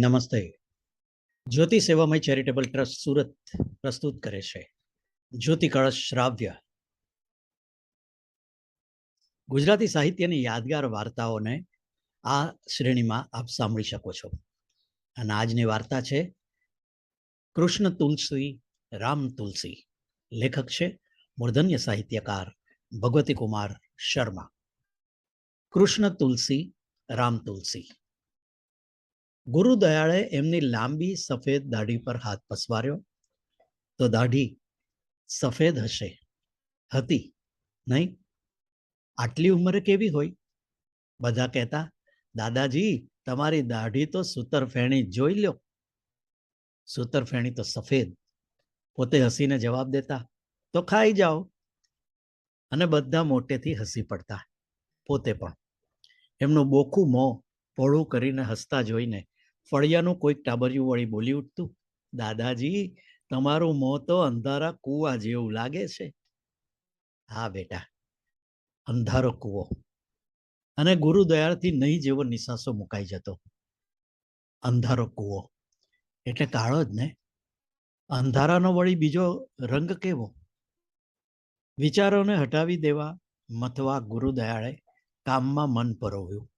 નમસ્તે. Jyoti Sevamay charitable trust Surat પ્રસ્તુત કરે છે. જ્યોતિ કળશ શ્રાવ્ય. ગુજરાતી સાહિત્યની યાદગાર વાર્તાઓને આ શ્રેણીમાં આપ સાંભળી શકો છો. અને આજની વાર્તા છે, કૃષ્ણ તુલસી, રામ તુલસી. લેખક છે, મૂર્ધન્ય સાહિત્યકાર ભગવતી કુમાર શર્મા. કૃષ્ણ તુલસી, રામ તુલસી. ગુરુદયાળે એમની લાંબી સફેદ દાઢી પર હાથ પસવાર્યો. તો દાઢી સફેદ હશે. હતી, નહીં? આટલી ઉંમરે કેવી હોય? બધા કહેતા, દાદાજી, તમારી દાઢી તો સૂતરફેણી જોઈ લ્યો સૂતરફેણી તો સફેદ. પોતે હસીને જવાબ દેતા, તો ખાઈ જાઓ. અને બધા મોટેથી હસી પડતા, પોતે પણ. એમનું બોખું મોં પહોળું કરીને હસતા જોઈને ફળિયાનું કોઈક ટાબરિયું વળી બોલી ઉઠતું, દાદાજી, તમારું મોં તો અંધારા કૂવા જેવું લાગે છે. હા, બેટા, અંધારો કૂવો. અને ગુરુદયાળથી નહીં જેવો નિશાસો મુકાઈ જતો. અંધારો કૂવો. એટલે કાળો જ ને? અંધારાનો વળી બીજો રંગ કેવો? વિચારોને હટાવી દેવા. મથવા ગુરુદયાળે કામમાં મન પરોવ્યું.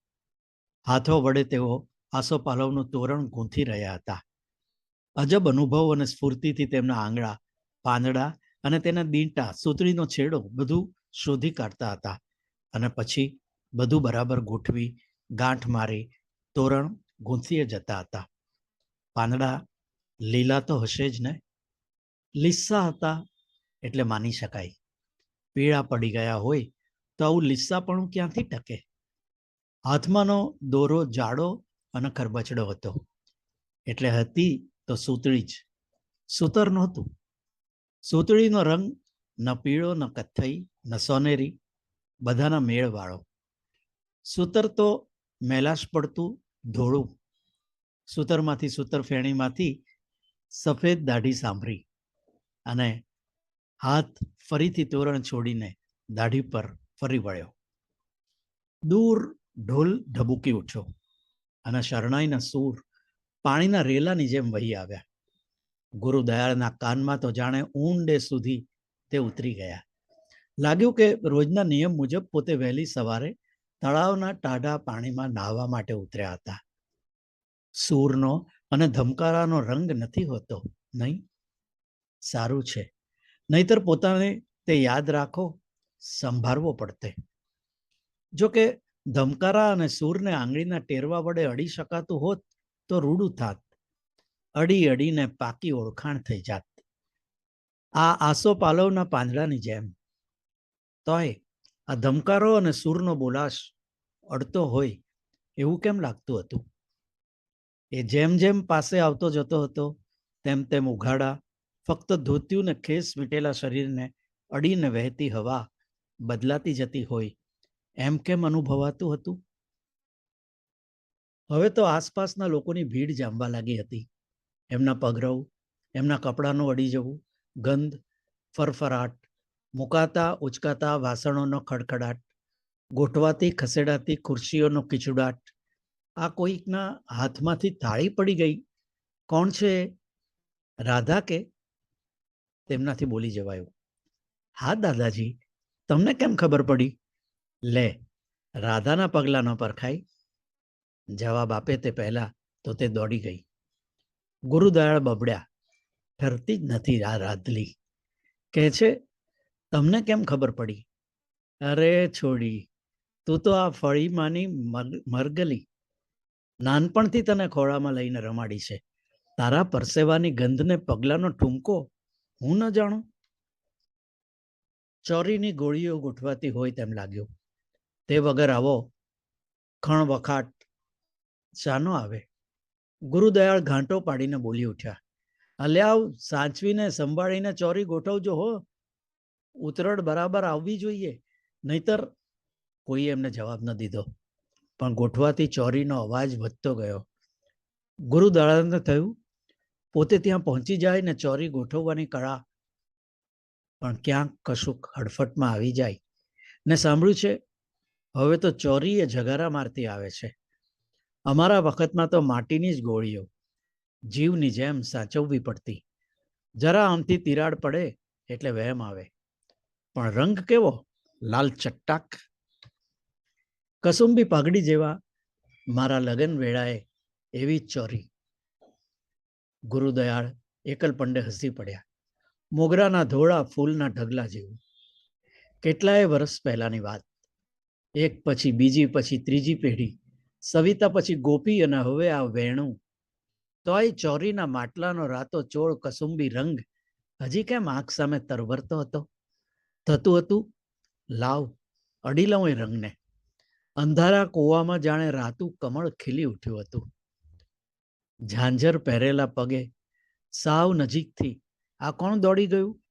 હાથો વડે તેઓ આસોપાલવનું તોરણ ગૂંથી રહ્યા હતા. અજબ અનુભવ અને સ્ફૂર્તિથી તેમના આંગળા, પાંદડા અને તેના દીંટા, સૂતળીનો છેડો બધું શોધી કાઢતા હતા અને પછી બધું બરાબર ગોઠવી, ગાંઠ મારી, તોરણ ગૂંથીએ જતા હતા. પાંદડા લીલા તો હશે જ ને? લીસ્સા હતા એટલે માની શકાય. પીળા પડી ગયા હોય તો આવું લીસ્સાપણું ક્યાંથી ટકે? હાથમાંનો દોરો જાડો અને ખરબચડો હતો. એટલે હતી તો સૂતળી જ. સૂતર નહોતું. સૂતળીનો રંગ ન પીળો, ન કથ્થઈ, ન સોનેરી, બધાના મેળવાળો. સૂતર તો મેલાશ પડતું ધોળું. સૂતરમાંથી સૂતર ફેણીમાંથી સફેદ દાઢી સાંભળી અને હાથ ફરીથી તોરણ છોડીને દાઢી પર ફરી વળ્યો. દૂર ઢોલ ઢબુકી ઉઠ્યો. અને શરણાઈના સૂર પાણીના રેલાની જેમ વહી આવ્યા. ગુરુ દયાળના કાનમાં તો જાણે ઊંડે સુધી તે ઉતરી ગયા. લાગ્યું કે રોજના નિયમ મુજબ પોતે વહેલી સવારે તળાવના ટાઢા પાણીમાં નાહવા માટે ઉતર્યા હતા. સૂરનો અને ધમકારાનો રંગ નથી હોતો, નહીં? સારું છે. નહીતર પોતાને તે યાદ રાખો, સંભાળવો પડતે. જો કે ધમકારા અને સૂરને આંગળીના ટેરવા વડે અડી શકાતું હોત તો રૂડું થાત. અડી અડીને પાકી ઓળખાણ થઈ જાત. આ આસો પાલવના પાંદડાની જેમ. તોય આ ધમકારો અને સૂરનો બોલાશ અડતો હોય એવું કેમ લાગતું હતું? એ જેમ જેમ પાસે આવતો જતો હતો, તેમ તેમ ઉઘાડા, ફક્ત ધોત્યું ને ખેસ મીટેલા શરીરને અડીને વહેતી હવા બદલાતી જતી હોય એમ કેમ અનુભવાતું હતું? હવે તો આસપાસના લોકોની ભીડ જામવા લાગી હતી. એમના પગરવ, એમના કપડાનું અડી જવું, ગંધ, ફરફરાટ, મુકાતા ઉચકાતા વાસણોનો ખડખડાટ, ગોઠવાતી ખસેડાતી ખુરશીઓનો કિચુડાટ, આ કોઈકના હાથમાંથી થાળી પડી ગઈ. કોણ છે? રાધા કે? તેમનાથી બોલી જવાયું. હા, દાદાજી, તમને કેમ ખબર પડી? લે, રાધાના પગલાં ન પરખાય. જવાબ આપે તે પહેલા તો તે દોડી ગઈ. ગુરુદયાળ બબડ્યા. ઠરતી જ નથી આ રાધલી. કહે છે, તમને કેમ ખબર પડી? અરે છોડી, તું તો આ ફળીમાંની મર- મરગલી. નાનપણથી તને ખોળામાં લઈને રમાડી છે. તારા પરસેવાની ગંધને પગલાનો ઠુમકો હું ન જાણું? ચોરીની ગોળીઓ ગોઠવાતી હોય તેમ લાગ્યું. તે વગર આવો. ખણ વખાટ. શાનો આવે. ગુરુદયાળ ઘાંટો પાડીને બોલી ઉઠ્યા. અલે આવ સાચવીને સંભાળીને ચોરી ગોઠવજો હો. ઉતરડ બરાબર આવવી જોઈએ. નહીતર કોઈ એમને જવાબ ન દીધો. પણ ગોઠવાથી ચોરીનો અવાજ વધતો ગયો. ગુરુદયાળને થયું, પોતે ત્યાં પહોંચી જાય ને ચોરી ગોઠવવાની કળા પણ ક્યાંક કશુંક હડફટમાં આવી જાય. ને સાંભળ્યું છે હવે તો ચોરી એ જગારા મારતી આવે છે. અમારા વખતમાં તો માટીની જ ગોળીઓ, જીવની જેમ સાચવવી પડતી. જરા આમથી તિરાડ પડે એટલે વહેમ આવે. પણ રંગ કેવો? લાલ ચટ્ટાક. કસુંબી પાઘડી જેવા મારા લગ્ન વેળાએ એવી ચોરી. ગુરુદયાળ, એકલ પંડે હસી પડ્યા. મોગરાના ધોળા ફૂલના ઢગલા જેવું. કેટલાય વર્ષ પહેલાની વાત. એક પછી બીજી પછી ત્રીજી પેઢી. સવિતા પછી ગોપી અને હવે આ વેણું. તોય ચોરીના માટલાનો રાતો ચોળ કસુંબી રંગ હજી કેમ આંખ સામે તરવરતો હતો? થતું હતું? લાવ, અડી લઉં એ રંગને. અંધારા કૂવામાં જાણે રાતું કમળ ખીલી ઉઠ્યું હતું. ઝાંઝર પહેરેલા પગે સાવ નજીકથી આ કોણ દોડી ગયું?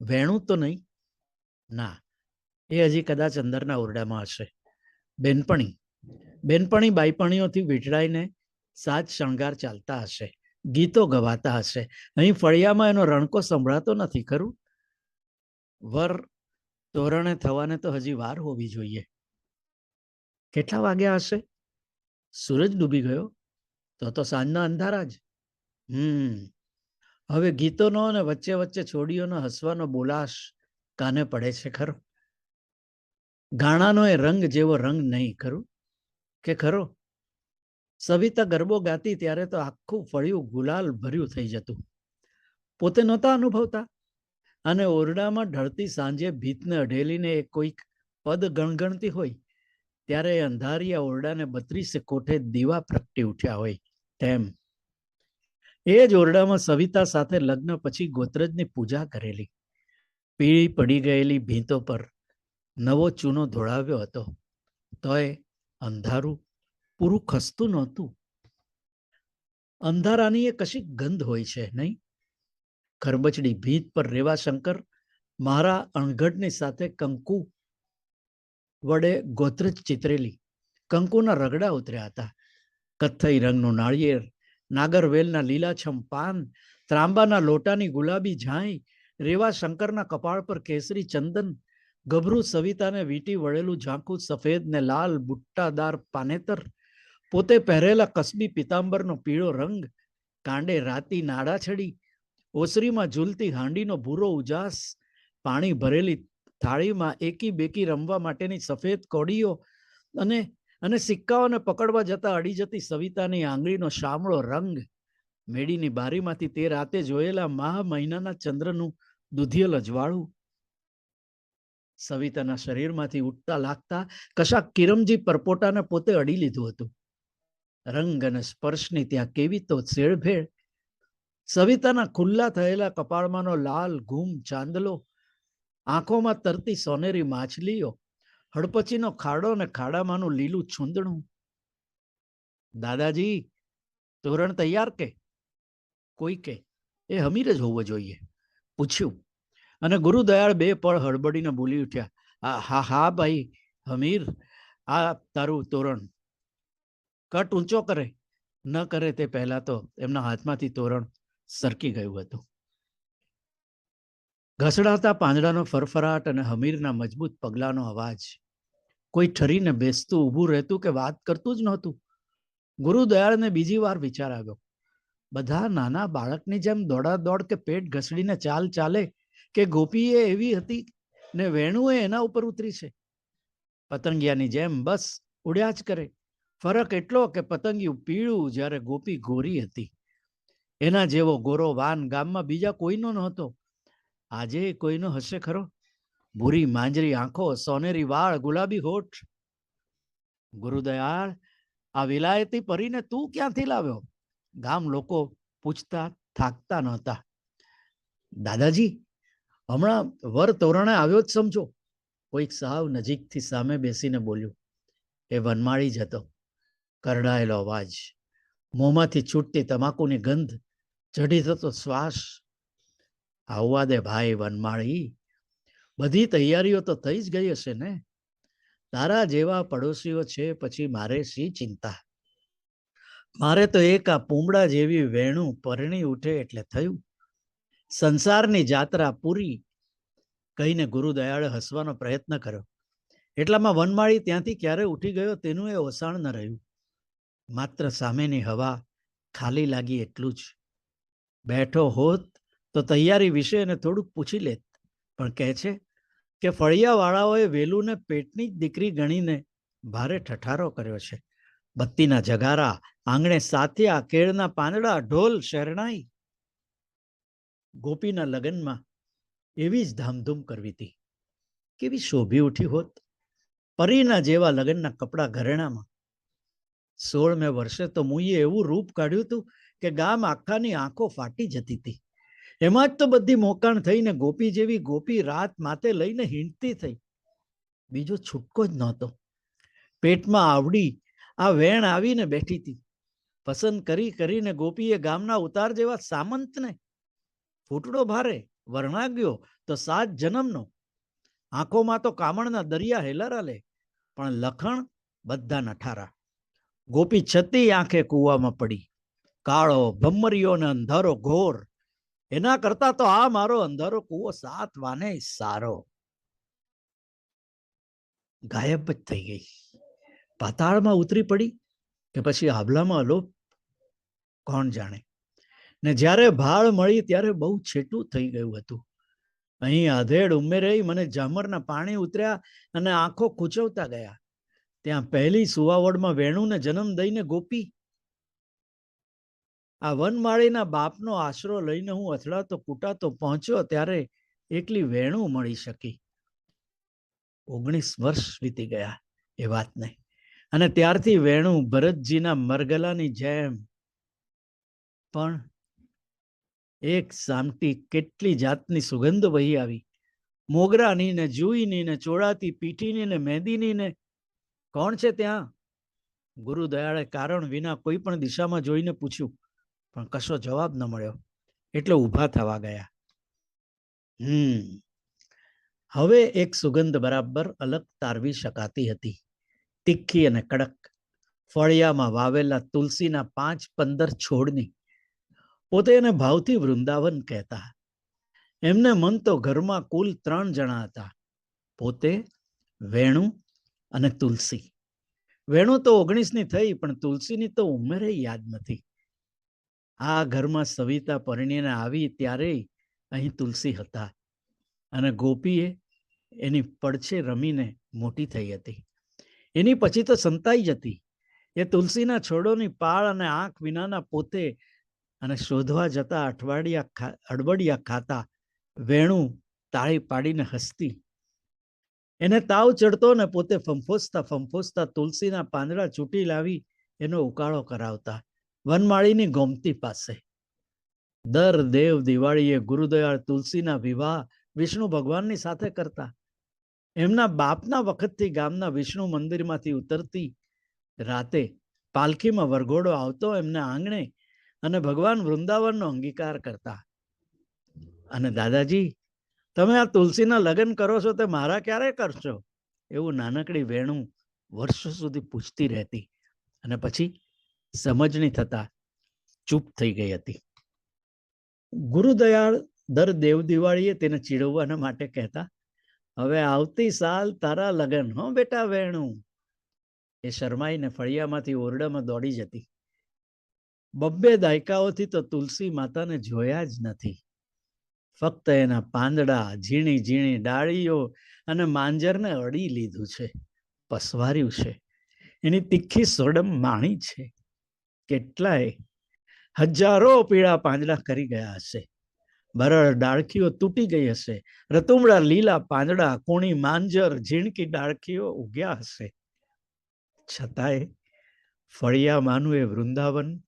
વેણું તો નહીં? ના એ હજી કદાચ અંદરના ઓરડામાં હશે. બેનપણી. બેનપણી બાઈપણીઓથી વીંટળાઈને સાજ શણગાર ચાલતા હશે. ગીતો ગવાતા હશે. અહીં ફળિયામાં એનો રણકો સંભળાતો નથી, ખરું? વર તોરણે થવાને તો હજી વાર હોવી જોઈએ. કેટલા વાગ્યા હશે? સૂરજ ડૂબી ગયો? તો તો સાંજના અંધારા જ. હમ. હવે ગીતોનો અને વચ્ચે વચ્ચે છોડીઓનો હસવાનો બોલાશ કાને પડે છે, ખરો? ગાણાનો એ રંગ જેવો રંગ નહીં, ખરું? કે ખરો? સવિતા ગરબો ગાતી ત્યારે તો આખું ફળિયું ગુલાલ ભર્યું થઈ જતું. પોતે નહોતા અનુભવતા? અને ઓરડામાં ઢળતી સાંજે ભીતને અઢેલીને એ કોઈક પદ ગણગણતી હોય, ત્યારે એ અંધારિયા ઓરડાને બત્રીસે કોઠે દીવા પ્રગટી ઉઠ્યા હોય, તેમ. એ જ ઓરડામાં સવિતા સાથે લગ્ન પછી ગોત્રજની પૂજા કરેલી. પીળી પડી ગયેલી ભીંતો પર નવો ચૂનો ધોળાવ્યો હતો. તોય અંધારું પૂરું ખસતું નહોતું. અંધારાની એ કશી ગંધ હોય છે નહીં? ખરબચડી ભીત પર રેવાશંકર મારા અણઘડની સાથે કંકુ વડે ગોત્રજ ચિતરેલી. કંકુના રગડા ઉતર્યા હતા. કથ્થઈ રંગનું નાળિયેર, નાગરવેલના લીલાછમ પાન, ત્રાંબાના લોટાની ગુલાબી ઝાંઈ, રેવા શંકરના કપાળ પર કેસરી ચંદન ગભરું સવિતાને વીટી વળેલું ઝાંખું સફેદ ને લાલ બુટ્ટાદાર પાનેતર. પોતે પહેરેલા કસબી પિતાંબરનો પીળો રંગ, કાંડે રાતી નાડા છડી, ઓસરીમાં ઝૂલતી હાંડીનો ભૂરો ઉજાસ, પાણી ભરેલી થાળીમાં એકી બેકી રમવા માટેની સફેદ કોડીઓ અને અને સિક્કાઓને પકડવા જતા અડી જતી સવિતાની આંગળીનો શામળો રંગ. મેડીની બારીમાંથી તે રાતે જોયેલા માહ મહિનાના ચંદ્રનું દુધિયલ અજવાળું સવિતાના શરીરમાંથી ઉઠતા લાગતા કશા કિરમજી પરપોટાને પોતે અડી લીધું હતું. રંગ અને સ્પર્શની ત્યાં કેવી તો શેળભેળ સવિતાના ખુલ્લા થયેલા કપાળમાંનો લાલ ઘૂમ ચાંદલો, આંખોમાં તરતી સોનેરી માછલીઓ હડપચીનો ખાડો અને ખાડામાંનું લીલું છૂંદણું દાદાજી, તોરણ તૈયાર કે? કોઈ કે? એ હમીર જ હોવો જોઈએ, પૂછ્યું. અને ગુરુદયાળ બે પળ હડબડીને બોલી ઉઠ્યા હા હા, ભાઈ, હમીર, આ તારું તોરણ. કટ ઊંચો કરે, ન કરે તે પહેલા તો એમના હાથમાંથી તોરણ સરકી ગયું હતું. ઘસડાતા પાંદડાનો ફરફરાટ અને હમીરના મજબૂત પગલાનો અવાજ, કોઈ ઠરીને બેસતું, ઊભું રહેતું કે વાત કરતું જ નહોતું. ગુરુદયાળને બીજી વાર વિચાર આવ્યો. બધા નાના બાળકની જેમ દોડા દોડ કે પેટ ઘસડીને ચાલ ચાલે કે ગોપી એ એવી હતી ને વેણુ એ એના ઉપર ઉતરી છે. પતંગિયાની જેમ બસ ઉડ્યા જ કરે. ફરક એટલો કે પતંગિયું પીળું જ્યારે ગોપી ગોરી હતી. એના જેવો ગોરો વાન ગામમાં બીજા કોઈનો નહોતો. આજે કોઈનો હશે ખરો? ભૂરી માંજરી આંખો, સોનેરી વાળ, ગુલાબી હોઠ. ગુરુદયાળ, આ વિલાયતી પરીને તું ક્યાંથી લાવ્યો? ગામ લોકો પૂછતા થાકતા નહોતા. દાદાજી હમણાં વર તોરણે આવ્યો જ સમજો. કોઈક સાવ નજીકથી સામે બેસીને બોલ્યું, એ વનમાળી જ હતો. કરડાયેલો અવાજ. મોંમાંથી છૂટતી તમાકુની ગંધ. ચઢી થતો શ્વાસ. આવવા દે ભાઈ વનમાળી. બધી તૈયારીઓ તો થઈ જ ગઈ હશે ને? તારા જેવા પડોશીઓ છે પછી મારે શી ચિંતા? મારે તો એક આ પૂમડા જેવી વેણું પરણી ઉઠે એટલે થયું. સંસારની જાત્રા પૂરી કહીને ગુરુદયાળે હસવાનો પ્રયત્ન કર્યો. એટલામાં વનમાળી ત્યાંથી ક્યારે ઉઠી ગયો તેનું એ ઓસાણ ન રહ્યું. માત્ર સામેની હવા ખાલી લાગી એટલું જ. બેઠો હોત તો તૈયારી વિશે એને થોડુંક પૂછી લેત, પણ કહે છે કે ફળિયાવાળાઓએ વેલુને પેટની જ દીકરી ગણીને ભારે ઠઠારો કર્યો છે. બત્તીના જગારા, આંગણે સાથિયા કેળના પાંદડા, ઢોલ શરણાઈ ગોપીના લગ્નમાં એવી જ ધામધૂમ કરવી હતી. કેવી શોભી ઉઠી હોત. પરીના જેવા લગ્નના કપડાં ઘરેણામાં. સોળમે વર્ષે તો મુઈએ એવું રૂપ કાઢ્યું હતું કે ગામ આખાની આંખો ફાટી જતી હતી. એમાં જ તો બધી મોકાણ થઈને ગોપી જેવી ગોપી રાત માથે લઈને હીંડતી થઈ. બીજો છૂટકો જ નહોતો. પેટમાં આવડી આ વેણ આવીને બેઠી હતી. પસંદ કરી કરીને ગોપીએ ગામના ઉતાર જેવા સામંતને ફૂટડો ભારે વર્ણાગ્યો તો સાત જન્મનો. આંખોમાં તો કામણના દરિયા હેલારા લે પણ લખણ બધા નઠારા. ગોપી છતી આંખે કૂવામાં પડી. કાળો ભમરીઓ ને અંધારો ઘોર. એના કરતા તો આ મારો અંધારો કૂવો સાત વાને સારો. ગાયબ જ થઈ ગઈ. પાતાળમાં ઉતરી પડી કે પછી આભલામાં અલોપ કોણ જાણે? ને જ્યારે ભાળ મળી ત્યારે બહુ છેટું થઈ ગયું હતું. અહીં આધેડ ઉમેરે મને જામરના પાણી ઉતર્યા અને આંખો ખૂચવતા ગયા. ત્યાં પહેલી સુવાવડમાં વેણુને જન્મ દઈને ગોપી. આ વનમાળીના બાપનો આશરો લઈને હું અથડાતો કૂટાતો પહોંચ્યો ત્યારે એકલી વેણુ મળી શકી. ઓગણીસ વર્ષ વીતી ગયા, એ વાતને અને ત્યારથી વેણુ ભરતજીના મરગલાની જેમ પણ એક સામટી કેટલી જાતની સુગંધ વહી આવી. મોગરાની ને જુઈની ને ચોળાતી પીઠીની ને મહેંદીની ને કોણ છે ત્યાં? ગુરુદયાળે કારણ વિના કોઈ પણ દિશામાં જોઈને પૂછ્યું, પણ કશો જવાબ ન મળ્યો. એટલે ઊભા થવા ગયા. હમ. હવે એક સુગંધ બરાબર અલગ તારવી શકાતી હતી. તીખી અને કડક. ફળિયામાં વાવેલા તુલસીના પાંચ પંદર છોડની પોતે એને ભાવથી વૃંદાવન કહેતા. એમને મન તો ઘરમાં કુલ ત્રણ જણા હતા. પોતે, વેણુ અને તુલસી. વેણુ તો ઓગણીસની થઈ, પણ તુલસીની તો ઉંમરે યાદ નથી. આ ઘરમાં સવિતા પરણીને આવી ત્યારે અહીં તુલસી હતા અને ગોપીએ એની પડછે રમીને મોટી થઈ હતી. એની પછી તો સંતાઈ જતી એ તુલસીના છોડોની પાળ અને આંખ વિનાના પોતે અને શોધવા જતા અઠવાડિયા ખા અડવડિયા ખાતા વેણું તાળી પાડીને હસતી. એને તાવ ચડતો ને પોતે ફંફોસતા ફંફોસતા તુલસીના પાંદડા ચૂંટી લાવી એનો ઉકાળો કરાવતા. વનમાળીની ગોમતી પાસે. દર દેવ દિવાળીએ ગુરુદયાળ તુલસીના વિવાહ વિષ્ણુ ભગવાનની સાથે કરતા. એમના બાપના વખતથી ગામના વિષ્ણુ મંદિરમાંથી ઉતરતી. રાતે પાલખીમાં વરઘોડો આવતો એમના આંગણે અને ભગવાન વૃંદાવનનો અંગીકાર કરતા. અને દાદાજી, તમે આ તુલસીના લગ્ન કરો છો તે મારા ક્યારે કરશો? એવું નાનકડી વેણું વર્ષો સુધી પૂછતી રહેતી અને પછી સમજણી થતા ચૂપ થઈ ગઈ હતી. ગુરુદયાળ દર દેવ દિવાળીએ તેને ચીડવવાના માટે કહેતા, હવે આવતી સાલ તારા લગ્ન, હો બેટા વેણું એ શરમાઈને ફળિયામાંથી ઓરડામાં દોડી જતી. બબ્બે દાયકાઓથી તો તુલસી માતાને જોયા જ નથી. ફક્ત એના પાંદડા, ઝીણી ઝીણી ડાળીઓ અને માંજરને અડી લીધું છે. પસવાર્યું છે. એની તીખી સોડમ માણી છે. કેટલાય હજારો પીળા પાંદડા કરી ગયા હશે. બરડ ડાળખીઓ તૂટી ગઈ હશે. રતુમડા લીલા પાંદડા, કોણી માંજર, ઝીણકી ડાળખીઓ ઉગ્યા હશે. છતાંય ફળિયામાંનું એ વૃંદાવન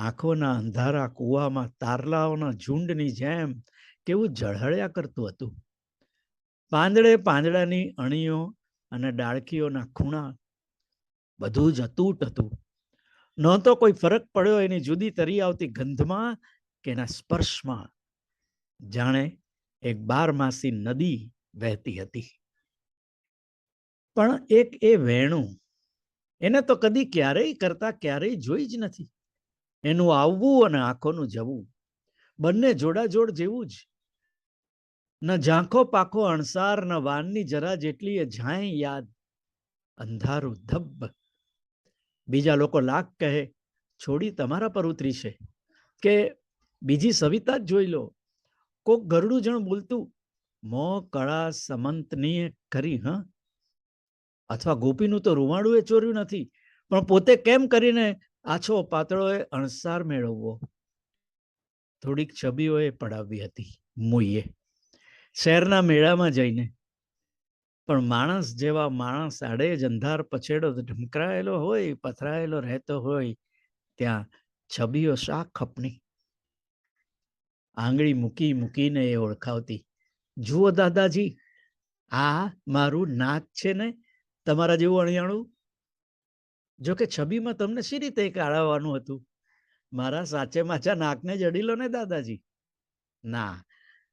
આંખોના અંધારા, કૂવામાં તારલાઓના ઝુંડની જેમ કેવું ઝળહળ્યા કરતું હતું. પાંદડે પાંદડાની અણીઓ અને ડાળખીઓના ખૂણા બધું જ અતૂટ હતું. નહોતો કોઈ ફરક પડ્યો એની જુદી તરી આવતી ગંધમાં કે એના સ્પર્શમાં. જાણે એક બારમાસી નદી વહેતી હતી. પણ એક એ વેણું, એને તો કદી ક્યારેય કરતા ક્યારેય જોઈ જ નથી. એનું આવવું અને આંખોનું જવું. બંને જોડાજોડ જેવું જ. ન ઝાંખો પાખો અણસાર, ન વાનની જરા જેટલી એ ઝાંય યાદ. અંધારું ધબ્બ. બીજા લોકો લાખ કહે, છોડી તમારા પર ઉતરી છે કે, બીજી સવિતા જ જોઈ લો. કોક ગરડું જણ બોલતું, મો કળા સમંતની કરી, હ? અથવા, ગોપીનું તો રૂવાડું એ ચોર્યું નથી, પણ પોતે કેમ કરીને આછો પાતળોએ અણસાર મેળવવો. થોડીક છબીઓએ પડાવી હતી મુઈએ. શહેરના મેળામાં જઈને. પણ માણસ જેવા માણસ આડે જ અંધાર પછેડો ઢમકરાયેલો હોય, પથરાયેલો રહેતો હોય, ત્યાં છબીઓ શા ખપની? આંગળી મૂકી મૂકીને એ ઓળખાવતી, જુઓ દાદાજી, આ મારું નાક છે ને? તમારા જેવું અણિયાણું જો કે છબીમાં તમને શી રીતે કાઢાવવાનું હતું? મારા સાચે માચા નાકને જડી લો ને, દાદાજી. ના,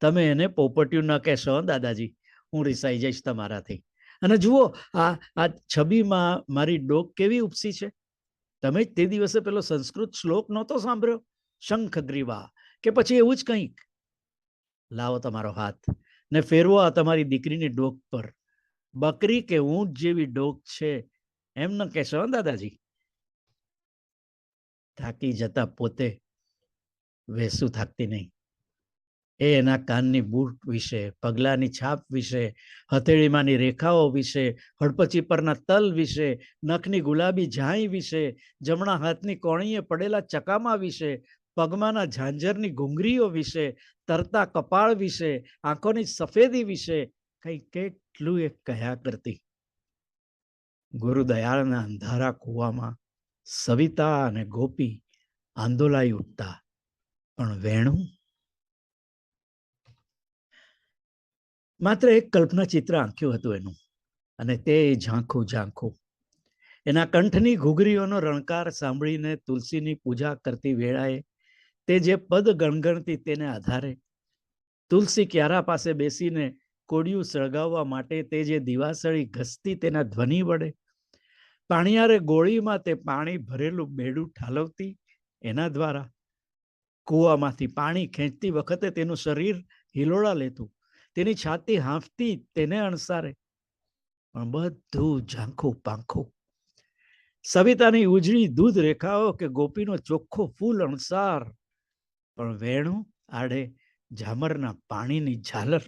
તમે એને પોપટિયું ન કહેશો દાદાજી. હું રિસાઈ જઈશ તમારાથી. અને જુઓ, આ આ છબીમાં મારી ડોક કેવી ઉપસી છે? તમે જ તે દિવસે પેલો સંસ્કૃત શ્લોક નહોતો સાંભળ્યો? શંખ ગ્રીવા, કે પછી એવું જ કંઈક? લાવો તમારો હાથ ને ફેરવો આ તમારી દીકરીની ડોક પર. બકરી કે ઊંટ જેવી ડોક છે એમ ન કહેશો દાદાજી. થાકી જતા પોતે વેસું થાકતી નહીં. એ એના કાનની બૂટ વિશે, પગલાની છાપ વિશે, હથેળીમાંની રેખાઓ વિશે, હડપચી પરના તલ વિશે, નખની ગુલાબી ઝાંય વિશે, જમણા હાથની કોણીએ પડેલા ચકામા વિશે, પગમાંના ઝાંઝરની ઘૂંઘરીઓ વિશે, તરતા કપાળ વિશે, આંખોની સફેદી વિશે, કંઈ કેટલું એ કહ્યા કરતી. ગુરુદયાળના અંધારા કૂવામાં સવિતા અને ગોપી આંદોલાઈ ઉઠતા. પણ વેણું? માત્ર એક કલ્પના ચિત્ર આંક્યું હતું એનું, અને તે ઝાંખું ઝાંખું. એના કંઠની ઘૂઘરીઓનો રણકાર સાંભળીને તુલસીની પૂજા કરતી વેળાએ તે જે પદ ગણગણતી તેને આધારે, તુલસી ક્યારા પાસે બેસીને કોડિયું સળગાવવા માટે તે જે દિવાસળી ઘસતી તેના ધ્વનિ વડે. પાણીયારે ગોળીમાં તે પાણી ભરેલું બેડું ઠાલવતી એના દ્વારા. કૂવામાંથી પાણી ખેંચતી વખતે તેનું શરીર હિલોળા લેતું. તેની છાતી હાંફતી તેને અણસારે. પણ બધું ઝાંખું પાંખું. સવિતાની ઉજળી દૂધ રેખાઓ કે ગોપીનો ચોખ્ખો ફૂલ અણસાર. પણ વેણું આડે ઝામરના પાણીની ઝાલર.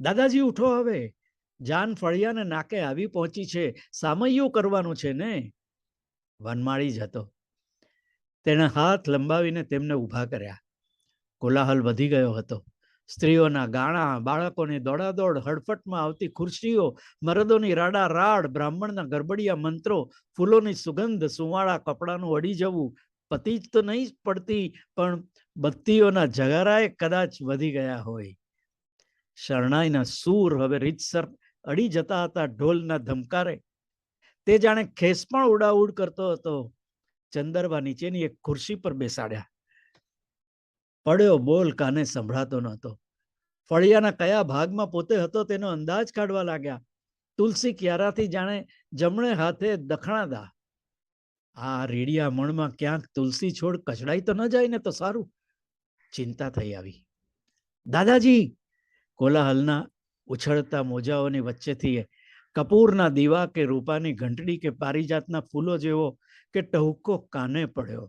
દાદાજી, ઉઠો હવે. જાન ફળિયાને નાકે આવી પહોંચી છે. સામૈયું કરવાનું છે ને? વનમાળી જ હતો તેણે હાથ લંબાવીને તેમને ઊભા કર્યા. કોલાહલ વધી ગયો હતો. સ્ત્રીઓના ગાણા બાળકોની દોડાદોડ, હડફટમાં આવતી ખુરશીઓ, મરદોની રાડા રાડ, બ્રાહ્મણના ગરબડિયા મંત્રો, ફૂલોની સુગંધ, સુવાળા કપડાનું અડી જવું, પતિ જ તો નહીં પડતી, પણ બત્તીઓના જગારાએ કદાચ વધી ગયા હોય. શરણાઈના સૂર હવે રીતસર અડી જતા હતા ઢોલના ધમકારે. તે જાણે ખેસ પણ ઉડાઉડ કરતો હતો. ચંદરવા નીચેની એક ખુરશી પર બેસાડ્યા. પડ્યો બોલ કાને સંભળાતો નહોતો. ફળિયાના કયા ભાગમાં પોતે હતો તેનો અંદાજ કાઢવા લાગ્યા. તુલસી ક્યારાથી જાણે જમણે હાથે દખણાદા. આ રેડિયા મણમાં ક્યાંક તુલસી છોડ કચડાઈ તો ન જાય ને તો સારું. ચિંતા થઈ આવી. દાદાજી! કોલાહલના ઉછળતા મોજાઓની વચ્ચેથી કપૂરના દીવા કે રૂપાની ઘંટડી કે પારિજાતના ફૂલો જેવો કે ટહુકો કાને પડ્યો?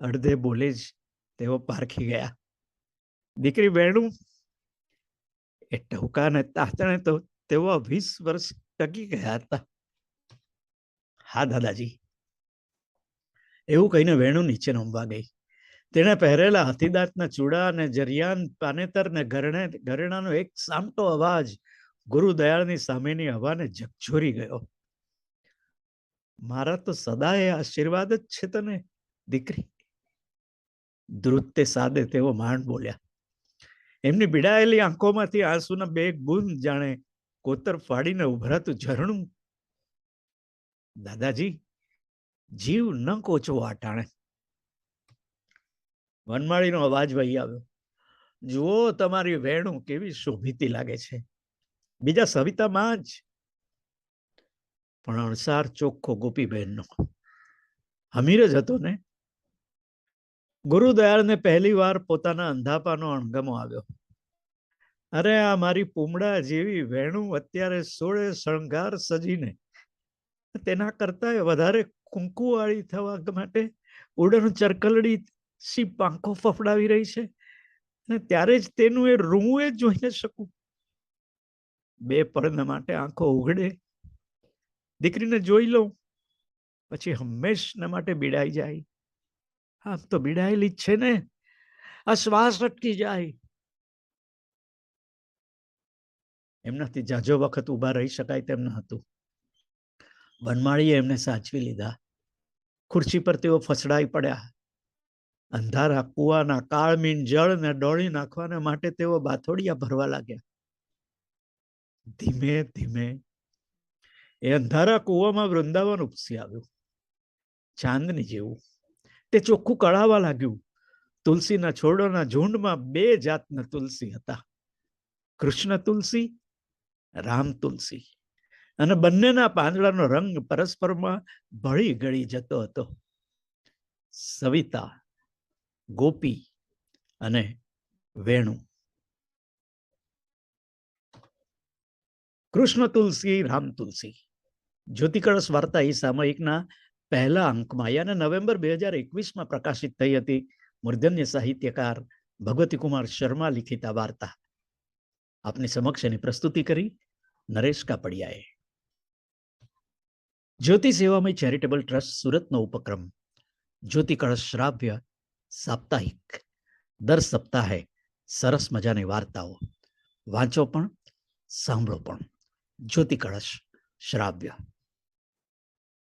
અડધે બોલે જ તેઓ પારખી ગયા. દીકરી વેણું? એ ટહુકાને તાતણે તો તેઓ વીસ વર્ષ ટકી ગયા હતા. હા દાદાજી. એવું કહીને વેણુ નીચે નમવા ગઈ. તેણે પહેરેલા હાથીદાંતના ચૂડા અને જરિયાન પાનેતર ને ઘરણે, ઘરેણાનો એક સામટો અવાજ ગુરુ દયાળની સામેની હવાને ઝકઝોરી ગયો. મારા તો સદાય આશીર્વાદ જ છે તને, દીકરી, ધ્રુતે સાદે તેઓ માંડ બોલ્યા. એમની બિડાયેલી આંખોમાંથી આંસુના બે બૂંદ જાણે કોતર ફાડીને ઉભરાતું ઝરણું. દાદાજી, જીવ ન કોચો આટાણે વનમાળીનો અવાજ વહી આવ્યો. જુઓ તમારી વેણું કેવી શોભીતી લાગે છે. બીજા સવિતામાં જ. પણ અણસાર ચોખ્ખો ગોપીબહેનનો. હમીર જ હતો ને? ગુરુદયાળને પહેલી વાર પોતાના અંધાપાનો અણગમો આવ્યો. અરે, આ મારી પૂમડા જેવી વેણું અત્યારે સોળે શણગાર સજીને તેના કરતા વધારે કુંકુવાળી થવા માટે ઉડન ચરકલડી સી પાંખો ફફડાવી રહી છે? અને ત્યારે જ તેનું એ રૂએ જોઈને શકું. બે પળના માટે આંખો ઉઘડે. દીકરીને જોઈ લઉં, પછી હંમેશના માટે બીડાઈ જાય. આમ તો બીડાયેલી જ છે ને? આ શ્વાસ અટકી જાય. એમનાથી જાજો વખત ઊભા રહી શકાય તેમ ન હતું. વનમાળીએ એમને સાચવી લીધા. ખુરશી પર તેઓ ફસડાઈ પડ્યા. અંધારા, કુવાના, કાળમીન, જળને ડોળી નાખવાના માટે તેઓ બાથોડિયા ભરવા લાગ્યા. ધીમે ધીમે એ અંધારા કુવામાં વૃંદાવન ઉપસી આવ્યું. ચાંદની જેવું. તે ચોખ્ખું કળાવા લાગ્યું. તુલસીના છોડોના ઝુંડમાં બે જાતના તુલસી હતા. કૃષ્ણ તુલસી, રામ તુલસી. અને બંનેના પાંદડાનો રંગ પરસ્પરમાં ભળી ગળી જતો હતો. સવિતા ગોપી અને વેણુ. કૃષ્ણ તુલસી, રામ તુલસી. જ્યોતિકળશ વાર્તા એ સામયિકના પહેલા અંકમાં યાને નવેમ્બર બે હજાર એકવીસમાં પ્રકાશિત થઈ હતી મૂર્ધન્ય સાહિત્યકાર ભગવતીકુમાર શર્મા લિખિત આ વાર્તા. આપની સમક્ષ એની પ્રસ્તુતિ કરી નરેશ કાપડિયાએ. જ્યોતિ સેવામય ચેરિટેબલ ટ્રસ્ટ સુરતનો ઉપક્રમ. જ્યોતિ કળશ શ્રાવ્ય સાપ્તાહિક દર સપ્તાહે સરસ મજાની વાર્તાઓ. વાંચો પણ સાંભળો પણ. જ્યોતિ કળશ શ્રાવ્ય.